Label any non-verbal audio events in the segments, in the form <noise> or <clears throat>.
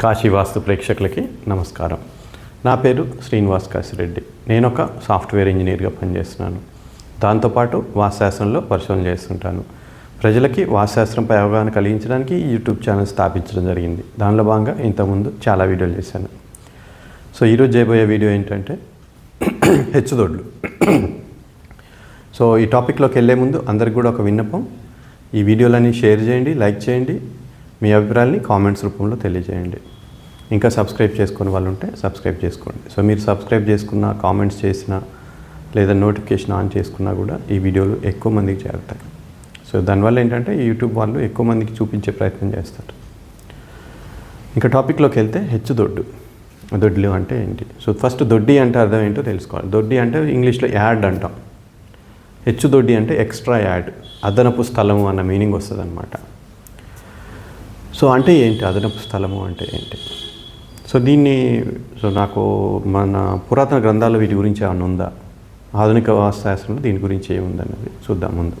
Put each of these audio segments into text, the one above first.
కాశీ వాస్తు ప్రేక్షకులకి నమస్కారం. నా పేరు శ్రీనివాస్ కాశిరెడ్డి. నేను ఒక సాఫ్ట్వేర్ ఇంజనీర్గా పనిచేస్తున్నాను. దాంతోపాటు వాస్తుశాస్త్రంలో పరిశోధన చేస్తుంటాను. ప్రజలకి వాస్తుశాస్త్రంపై అవగాహన కలిగించడానికి ఈ యూట్యూబ్ ఛానల్ స్థాపించడం జరిగింది. దానిలో భాగంగా ఇంతకుముందు చాలా వీడియోలు చేశాను. సో ఈరోజు చేయబోయే వీడియో ఏంటంటే <clears throat> హెచ్చుదొడ్లు. <clears throat> సో ఈ టాపిక్లోకి వెళ్ళే ముందు అందరికి కూడా ఒక విన్నపం. ఈ వీడియోలన్నీ షేర్ చేయండి లైక్ చేయండి. మీ అభిప్రాయాల్ని కామెంట్స్ రూపంలో తెలియజేయండి. ఇంకా సబ్స్క్రైబ్ చేసుకునే వాళ్ళు ఉంటే సబ్స్క్రైబ్ చేసుకోండి. సో మీరు సబ్స్క్రైబ్ చేసుకున్న కామెంట్స్ చేసినా లేదా నోటిఫికేషన్ ఆన్ చేసుకున్నా కూడా ఈ వీడియోలు ఎక్కువ మందికి చేరుతాయి. సో దానివల్ల ఏంటంటే యూట్యూబ్ వాళ్ళు ఎక్కువ మందికి చూపించే ప్రయత్నం చేస్తారు. ఇంకా టాపిక్లోకి వెళ్తే హెచ్చు దొడ్డు. దొడ్లు అంటే ఏంటి? సో ఫస్ట్ దొడ్డి అంటే అర్థం ఏంటో తెలుసుకోవాలి. దొడ్డి అంటే ఇంగ్లీష్లో యాడ్ అంటాం. హెచ్చు దొడ్డి అంటే ఎక్స్ట్రా యాడ్. అదనపు స్థలము అన్న మీనింగ్ వస్తుంది అనమాట సో అంటే ఏంటి? అదనపు స్థలము అంటే ఏంటి? సో దీన్ని సో నాకు మన పురాతన గ్రంథాల్లో వీటి గురించి ఏమైనా ఉందా? ఆధునిక వాస్తుశాస్త్రంలో దీని గురించి ఏముందన్నది చూద్దాం ముందు.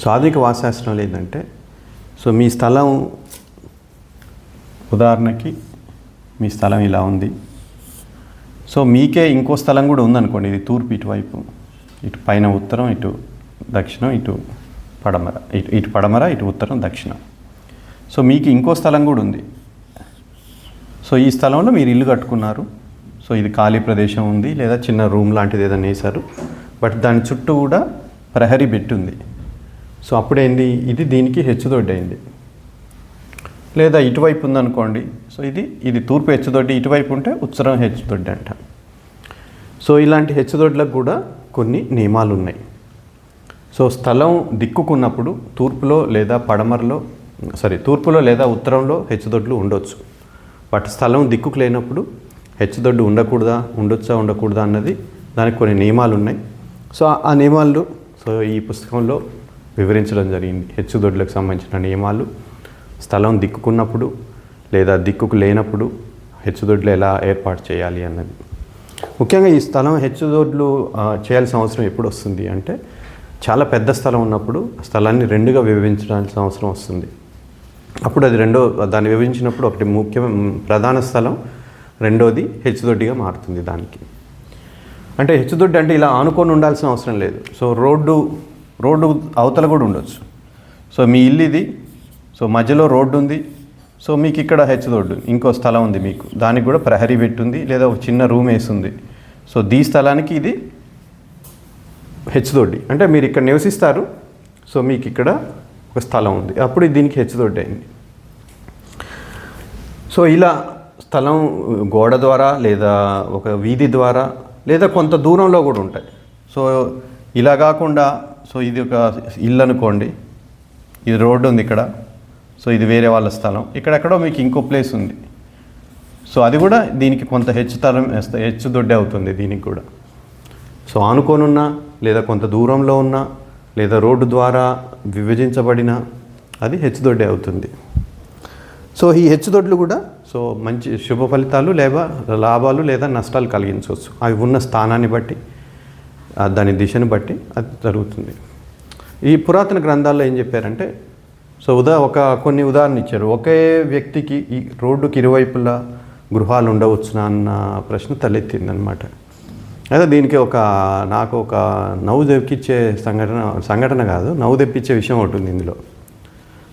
సో ఆధునిక వాస్తుశాస్త్రంలో ఏంటంటే సో మీ స్థలం ఉదాహరణకి మీ స్థలం ఇలా ఉంది. సో మీకే ఇంకో స్థలం కూడా ఉందనుకోండి ఇది తూర్పు ఇటువైపు. ఇటు పైన ఉత్తరం ఇటు దక్షిణం ఇటు పడమర ఇటు ఇటు పడమర ఇటు ఉత్తరం దక్షిణం. సో మీకు ఇంకో స్థలం కూడా ఉంది. సో ఈ స్థలంలో మీరు ఇల్లు కట్టుకున్నారు. సో ఇది ఖాళీ ప్రదేశం ఉంది లేదా చిన్న రూమ్ లాంటిది ఏదైనా వేశారు. బట్ దాని చుట్టూ కూడా ప్రహరీ పెట్టుంది సో అప్పుడేంది? ఇది దీనికి హెచ్చుదొడ్డైంది లేదా ఇటువైపు ఉందనుకోండి. సో ఇది ఇది తూర్పు హెచ్చుదొడ్డి ఇటువైపు ఉంటే ఉత్తరం హెచ్చుదొడ్డి అంట. సో ఇలాంటి హెచ్చుదొడ్లకు కూడా కొన్ని నియమాలు ఉన్నాయి సో స్థలం దిక్కుకున్నప్పుడు తూర్పులో లేదా పడమరలో సారీ తూర్పులో లేదా ఉత్తరంలో హెచ్చుదొడ్లు ఉండొచ్చు. వాటి స్థలం దిక్కుకు లేనప్పుడు హెచ్చుదొడ్డు ఉండకూడదా ఉండొచ్చా ఉండకూడదా అన్నది దానికి కొన్ని నియమాలు ఉన్నాయి. సో ఆ నియమాలు సో ఈ పుస్తకంలో వివరించడం జరిగింది. హెచ్చుదొడ్లకు సంబంధించిన నియమాలు. స్థలం దిక్కుకున్నప్పుడు లేదా దిక్కుకు లేనప్పుడు హెచ్చుదొడ్లు ఎలా ఏర్పాటు చేయాలి అన్నది. ముఖ్యంగా ఈ స్థలం హెచ్చుదొడ్లు చేయాల్సిన అవసరం ఎప్పుడు వస్తుంది అంటే చాలా పెద్ద స్థలం ఉన్నప్పుడు స్థలాన్ని రెండుగా విభజించాల్సిన అవసరం వస్తుంది. అప్పుడు అది రెండో దాన్ని విభజించినప్పుడు ఒకటి ముఖ్య ప్రధాన స్థలం రెండోది హెచ్చుదొడ్డిగా మారుతుంది దానికి. అంటే హెచ్చుదొడ్డి అంటే ఇలా ఆనుకొని ఉండాల్సిన అవసరం లేదు. సో రోడ్డు రోడ్డు అవతల కూడా ఉండొచ్చు. సో మీ ఇల్లు ఇది సో మధ్యలో రోడ్డు ఉంది సో మీకు ఇక్కడ హెచ్చుదొడ్డు ఇంకో స్థలం ఉంది మీకు. దానికి కూడా ప్రహరీ పెట్టుంది లేదా ఒక చిన్న రూమ్ వేసింది సో దీ స్థలానికి ఇది హెచ్చుదొడ్డి అంటే మీరు ఇక్కడ నివసిస్తారు సో మీకు ఇక్కడ ఒక స్థలం ఉంది. అప్పుడు దీనికి హెచ్చుదొడ్డి అయింది సో ఇలా స్థలం గోడ ద్వారా లేదా ఒక వీధి ద్వారా లేదా కొంత దూరంలో కూడా ఉంటాయి. సో ఇలా కాకుండా సో ఇది ఒక ఇల్లు అనుకోండి. ఇది రోడ్డు ఉంది ఇక్కడ. సో ఇది వేరే వాళ్ళ స్థలం. ఇక్కడెక్కడో మీకు ఇంకో ప్లేస్ ఉంది. సో అది కూడా దీనికి కొంత హెచ్చు తరం హెచ్చు దొడ్డే అవుతుంది దీనికి కూడా. సో ఆనుకోనున్నా లేదా కొంత దూరంలో ఉన్న లేదా రోడ్డు ద్వారా విభజించబడిన అది హెచ్చుదొడ్డి అవుతుంది. సో ఈ హెచ్చుదొడ్లు కూడా సో మంచి శుభ ఫలితాలు లేదా లాభాలు లేదా నష్టాలు కలిగించవచ్చు. అవి ఉన్న స్థానాన్ని బట్టి దాని దిశను బట్టి అది జరుగుతుంది. ఈ పురాతన గ్రంథాల్లో ఏం చెప్పారంటే సో ఉదా ఒక కొన్ని ఉదాహరణ ఇచ్చారు. ఒకే వ్యక్తికి ఈ రోడ్డుకి ఇరువైపులా గృహాలు ఉండవచ్చునా అన్న ప్రశ్న తలెత్తిందనమాట అయితే దీనికి ఒక నాకు ఒక నవ్వు తెప్పించే సంఘటన సంఘటన కాదు నవ్వు తెప్పించే విషయం ఒకటి ఉంది ఇందులో.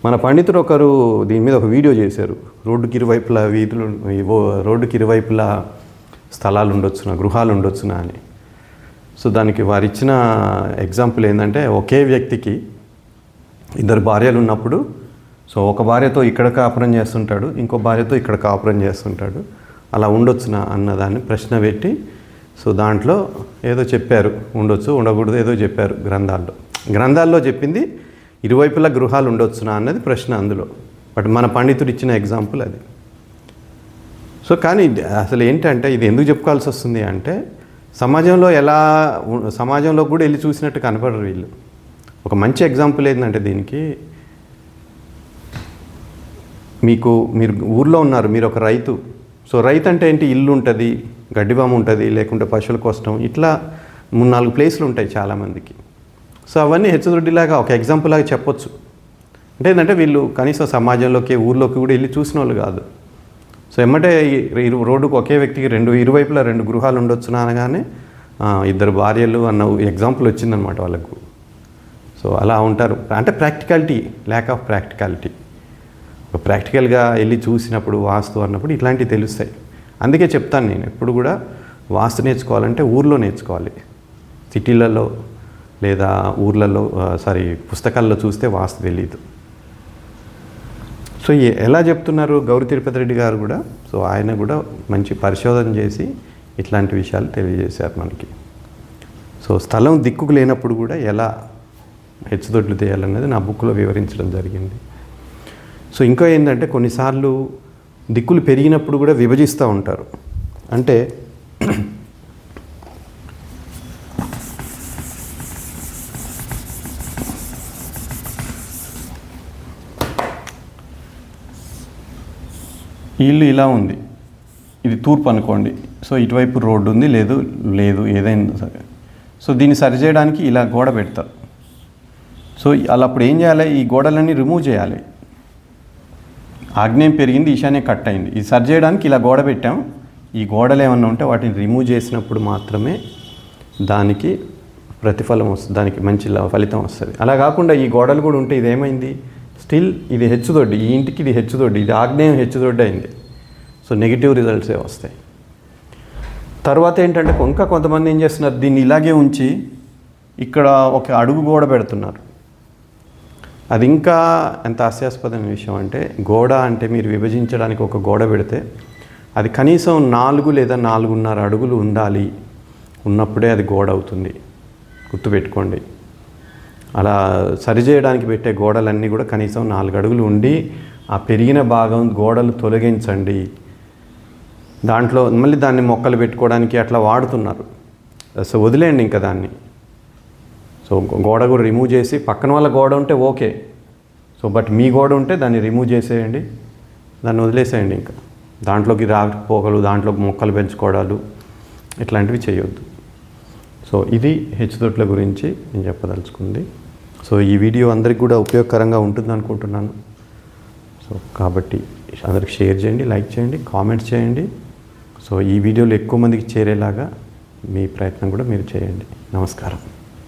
మన పండితుడు ఒకరు దీని మీద ఒక వీడియో చేశారు. రోడ్డుకి ఇరువైపులా వీధులు రోడ్డుకి ఇరువైపులా స్థలాలు ఉండొచ్చునా గృహాలు ఉండొచ్చునా అని. సో దానికి వారు ఇచ్చిన ఎగ్జాంపుల్ ఏంటంటే ఒకే వ్యక్తికి ఇద్దరు భార్యలు ఉన్నప్పుడు సో ఒక భార్యతో ఇక్కడ కాపురం చేస్తుంటాడు ఇంకో భార్యతో ఇక్కడ కాపురం చేస్తుంటాడు అలా ఉండొచ్చునా అన్నదాన్ని ప్రశ్న పెట్టి సో దాంట్లో ఏదో చెప్పారు ఉండొచ్చు ఉండకూడదు ఏదో చెప్పారు గ్రంథాల్లో. గ్రంథాల్లో చెప్పింది ఇరువైపులా గృహాలు ఉండొచ్చునా అన్నది ప్రశ్న అందులో. బట్ మన పండితుడు ఇచ్చిన ఎగ్జాంపుల్ అది. సో కానీ అసలు ఏంటంటే ఇది ఎందుకు చెప్పుకోవాల్సి వస్తుంది అంటే సమాజంలో ఎలా సమాజంలో కూడా వెళ్ళి చూసినట్టు కనపడరు వీళ్ళు. ఒక మంచి ఎగ్జాంపుల్ ఏంటంటే దీనికి మీకు మీరు ఊర్లో ఉన్నారు మీరు ఒక రైతు. సో రైతు అంటే ఏంటి? ఇల్లు ఉంటుంది గడ్డిబామ ఉంటుంది లేకుంటే పశువుల కోసం ఇట్లా మూడు నాలుగు ప్లేస్లు ఉంటాయి చాలామందికి. సో అవన్నీ హెచ్చుదొడ్డిలాగా ఒక ఎగ్జాంపుల్ లాగా చెప్పొచ్చు. అంటే ఏంటంటే వీళ్ళు కనీసం సమాజంలోకి ఊర్లోకి కూడా వెళ్ళి చూసిన వాళ్ళు కాదు. సో ఎమ్మటే రోడ్డుకు ఒకే వ్యక్తికి రెండు ఇరువైపులా రెండు గృహాలు ఉండొచ్చునా అనగానే ఇద్దరు భార్యలు అన్న ఎగ్జాంపుల్ వచ్చిందనమాట వాళ్ళకు. సో అలా ఉంటారు. అంటే ప్రాక్టికాలిటీ ల్యాక్ ఆఫ్ ప్రాక్టికాలిటీ ప్రాక్టికల్గా వెళ్ళి చూసినప్పుడు వాస్తు అన్నప్పుడు ఇట్లాంటివి తెలుస్తాయి. అందుకే చెప్తాను నేను ఎప్పుడు కూడా వాస్తు నేర్చుకోవాలంటే ఊర్లో నేర్చుకోవాలి. సిటీలలో లేదా ఊర్లలో సారీ పుస్తకాల్లో చూస్తే వాస్తు తెలియదు సో ఎలా చెప్తున్నారు గౌరి తిరుపతి రెడ్డి గారు కూడా? సో ఆయన కూడా మంచి పరిశోధన చేసి ఇట్లాంటి విషయాలు తెలియజేశారు మనకి. సో స్థలం దిక్కుకు లేనప్పుడు కూడా ఎలా హెచ్చుదొడ్లు తీయాలన్నది నా బుక్లో వివరించడం జరిగింది. సో ఇంకా ఏంటంటే కొన్నిసార్లు దిక్కులు పెరిగినప్పుడు కూడా విభజిస్తూ ఉంటారు. అంటే ఇల్లు ఇలా ఉంది. ఇది తూర్పు అనుకోండి. సో ఇటువైపు రోడ్డు ఉంది లేదు లేదు ఏదైనా సరే. సో దీన్ని సరిచేయడానికి ఇలా గోడ పెడతారు. సో అలా అప్పుడు ఏం చేయాలి? ఈ గోడలన్నీ రిమూవ్ చేయాలి. ఆగ్నేయం పెరిగింది ఈశాన్యం కట్ అయింది. ఇది సరి చేయడానికి ఇలా గోడ పెట్టాం. ఈ గోడలు ఏమన్నా ఉంటే వాటిని రిమూవ్ చేసినప్పుడు మాత్రమే దానికి ప్రతిఫలం వస్తుంది దానికి మంచి ఫలితం వస్తుంది. అలా కాకుండా ఈ గోడలు కూడా ఉంటే ఇది ఏమైంది స్టిల్ ఇది హెచ్చుదొడ్డి ఈ ఇంటికి ఇది హెచ్చుదొడ్డి ఇది ఆగ్నేయం హెచ్చుదొడ్డి అయింది. సో నెగిటివ్ రిజల్ట్సే వస్తాయి. తర్వాత ఏంటంటే ఇంకా కొంతమంది ఏం చేస్తున్నారు? దీన్ని ఇలాగే ఉంచి ఇక్కడ ఒక అడుగు గోడ పెడుతున్నారు. అది ఇంకా ఎంత హాస్యాస్పదమైన విషయం అంటే గోడ అంటే మీరు విభజించడానికి ఒక గోడ పెడితే అది కనీసం నాలుగు లేదా నాలుగున్నర అడుగులు ఉండాలి. ఉన్నప్పుడే అది గోడ అవుతుంది. గుర్తుపెట్టుకోండి. అలా సరిచేయడానికి పెట్టే గోడలన్నీ కూడా కనీసం నాలుగు అడుగులు ఉండి ఆ పెరిగిన భాగం గోడలు తొలగించండి. దాంట్లో మళ్ళీ దాన్ని మొక్కలు పెట్టుకోవడానికి అట్లా వాడుతున్నారు. సో వదిలేయండి ఇంకా దాన్ని. సో గోడ కూడా రిమూవ్ చేసి పక్కన వాళ్ళ గోడ ఉంటే ఓకే సో బట్ మీ గోడ ఉంటే దాన్ని రిమూవ్ చేసేయండి. దాన్ని వదిలేసేయండి ఇంకా. దాంట్లోకి రాకపోకలు దాంట్లో మొక్కలు పెంచుకోవడాలు ఇట్లాంటివి చేయొద్దు. సో ఇది హెచ్చుదొట్ల గురించి నేను చెప్పదలుచుకుంది. సో ఈ వీడియో అందరికి కూడా ఉపయోగకరంగా ఉంటుంది అనుకుంటున్నాను. సో కాబట్టి అందరికి షేర్ చేయండి లైక్ చేయండి కామెంట్స్ చేయండి. సో ఈ వీడియోలు ఎక్కువ మందికి చేరేలాగా మీ ప్రయత్నం కూడా మీరు చేయండి. నమస్కారం.